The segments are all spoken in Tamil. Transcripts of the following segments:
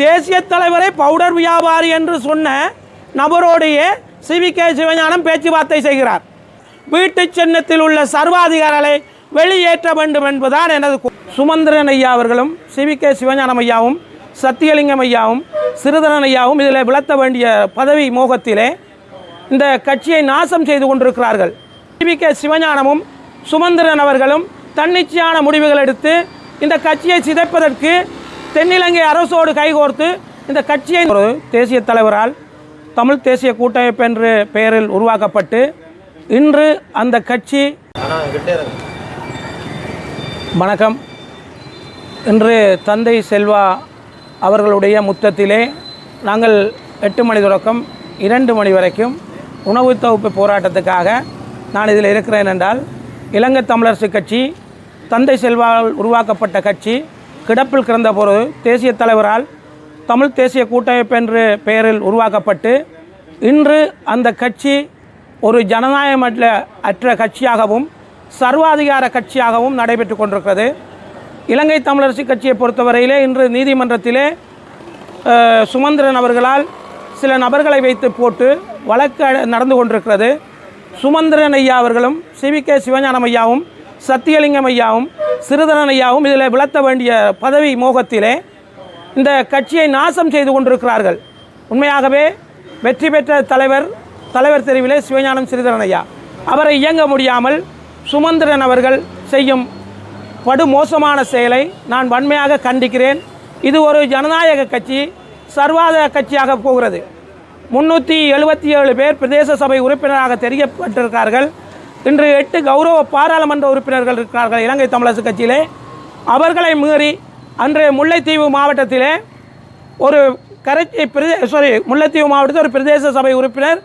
தேசிய தலைவரை பவுடர் வியாபாரி என்று சொன்ன நபரோடையே சிவி கே சிவஞானம் பேச்சுவார்த்தை செய்கிறார். வீட்டு சின்னத்தில் உள்ள சர்வாதிகாரிகளை வெளியேற்ற வேண்டும் என்பதுதான் எனது சுமந்திரன் ஐயா அவர்களும் சிவி கே சிவஞானம் ஐயாவும் சத்தியலிங்கம் ஐயாவும் சிறுதரன் ஐயாவும் இதில் விளத்த வேண்டிய பதவி மோகத்திலே இந்த கட்சியை நாசம் செய்து கொண்டிருக்கிறார்கள். சிவி கே சிவஞானமும் சுமந்திரன் அவர்களும் தன்னிச்சையான முடிவுகள் எடுத்து இந்த கட்சியை சிதைப்பதற்கு தென்னிலங்கை அரசோடு கைகோர்த்து இந்த கட்சியை ஒரு தேசிய தலைவரால் தமிழ் தேசிய கூட்டமைப்பு என்று பெயரில் உருவாக்கப்பட்டு இன்று அந்த கட்சி வணக்கம். இன்று தந்தை செல்வா அவர்களுடைய முத்தத்திலே நாங்கள் எட்டு மணி தொடக்கம் இரண்டு மணி வரைக்கும் உணவு தொகுப்பு போராட்டத்துக்காக நான் இதில் இருக்கிறேன் என்றால் இலங்கை தமிழரசு கட்சி தந்தை செல்வால் உருவாக்கப்பட்ட கட்சி கிடப்பில் கிடந்தபோது தேசிய தலைவரால் தமிழ் தேசிய கூட்டமைப்பு என்ற பெயரில் உருவாக்கப்பட்டு இன்று அந்த கட்சி ஒரு ஜனநாயகமற்ற அற்ற கட்சியாகவும் சர்வாதிகார கட்சியாகவும் நடைபெற்று கொண்டிருக்கிறது. இலங்கை தமிழரசு கட்சியை பொறுத்தவரையிலே இன்று நீதிமன்றத்திலே சுமந்திரன் அவர்களால் சில நபர்களை வைத்து போட்டு வழக்கு நடந்து கொண்டிருக்கிறது. சுமந்திரன் ஐயா அவர்களும் சிவி கே. சிவஞானம் ஐயாவும் சத்தியலிங்கம் ஐயாவும் சிறுதரன் ஐயாவும் இதில் விளத்த வேண்டிய பதவி மோகத்திலே இந்த கட்சியை நாசம் செய்து கொண்டிருக்கிறார்கள். உண்மையாகவே வெற்றி பெற்ற தலைவர் தலைவர் தெரிவிலே சிவஞானம் சிறிதரனையா அவரை இயங்க முடியாமல் சுமந்திரன் அவர்கள் செய்யும் படு மோசமான செயலை நான் வன்மையாக கண்டிக்கிறேன். இது ஒரு ஜனநாயக கட்சி சர்வாத கட்சியாக போகிறது. முன்னூற்றி எழுபத்தி ஏழு பேர் பிரதேச சபை உறுப்பினராக தெரியப்பட்டிருக்கிறார்கள் இன்று எட்டு கௌரவ பாராளுமன்ற உறுப்பினர்கள் இருக்கிறார்கள் இலங்கை தமிழரசு கட்சியிலே. அவர்களை மீறி அன்று முல்லைத்தீவு மாவட்டத்திலே ஒரு கரைச்சி பிரதே சாரி முல்லைத்தீவு மாவட்டத்தில் ஒரு பிரதேச சபை உறுப்பினர்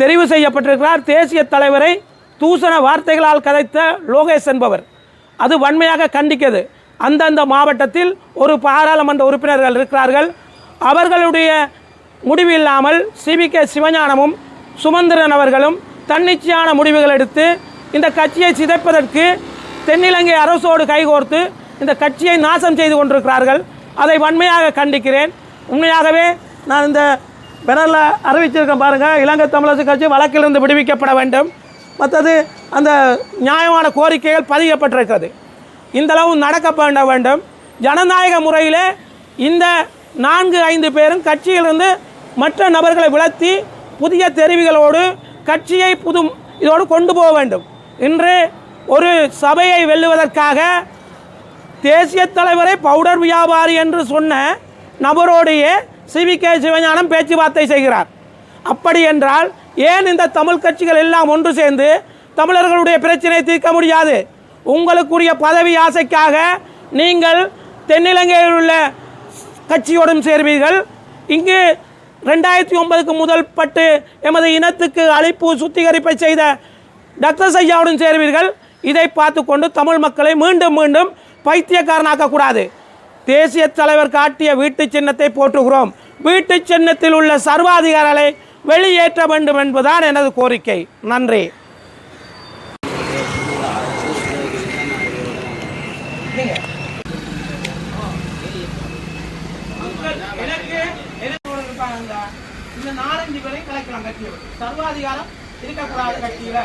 தெரிவு செய்யப்பட்டிருக்கிறார். தேசிய தலைவரை தூசண வார்த்தைகளால் கதைத்த லோகேஷ் என்பவர். அது வன்மையாக கண்டிக்கிறது அந்தந்த மாவட்டத்தில் ஒரு பாராளுமன்ற உறுப்பினர்கள் இருக்கிறார்கள். அவர்களுடைய முடிவு இல்லாமல் சிவி கே சிவஞானமும் சுமந்திரன் அவர்களும் தன்னிச்சையான முடிவுகள் எடுத்து இந்த கட்சியை சிதைப்பதற்கு தென்னிலங்கை அரசோடு கைகோர்த்து இந்த கட்சியை நாசம் செய்து கொண்டிருக்கிறார்கள். அதை வன்மையாக கண்டிக்கிறேன். உண்மையாகவே நான் இந்த பெனரில் அறிவிச்சிருக்கேன் பாருங்கள் இலங்கை தமிழரசு கட்சி வழக்கிலிருந்து விடுவிக்கப்பட வேண்டும். மற்றது அந்த நியாயமான கோரிக்கைகள் பதியப்பட்டிருக்கிறது. இந்தளவு நடக்கப்பட வேண்டும். ஜனநாயக முறையிலே இந்த நான்கு ஐந்து பேரும் கட்சியிலிருந்து மற்ற நபர்களை விலத்தி புதிய தெரிவுகளோடு கட்சியை புதும் இதோடு கொண்டு போக வேண்டும். இன்று ஒரு சபையை வெல்லுவதற்காக தேசிய தலைவரை பவுடர் வியாபாரி என்று சொன்ன நபரோடையே சிவி கே சிவஞானம் பேச்சுவார்த்தை செய்கிறார். அப்படி என்றால் ஏன் இந்த தமிழ் கட்சிகள் எல்லாம் ஒன்று சேர்ந்து தமிழர்களுடைய பிரச்சனையை தீர்க்க முடியாது? உங்களுக்குரிய பதவி ஆசைக்காக நீங்கள் தென்னிலங்கையில் உள்ள கட்சியோடும் சேர்வீர்கள். இங்கு ரெண்டாயிரத்தி ஒன்பதுக்கு முதல் பட்டு எமது இனத்துக்கு அழைப்பு சுத்திகரிப்பை செய்த டாக்டர் சையாவுடன் சேர்வீர்கள். இதை பார்த்து கொண்டு தமிழ் மக்களை மீண்டும் மீண்டும் பைத்தியக்காரனாக்கக்கூடாது. தேசிய தலைவர் காட்டிய வீட்டு சின்னத்தை போற்றுகிறோம். வீட்டு சின்னத்தில் உள்ள சர்வாதிகாரிகளை வெளியேற்ற வேண்டும் என்பதுதான் எனது கோரிக்கை. நன்றி. இருக்காங்க இந்த நாலஞ்சு பேரையும் கலைக்கலாம் கட்சியில் சர்வாதிகாரம் இருக்கக்கூடாது கட்சியில.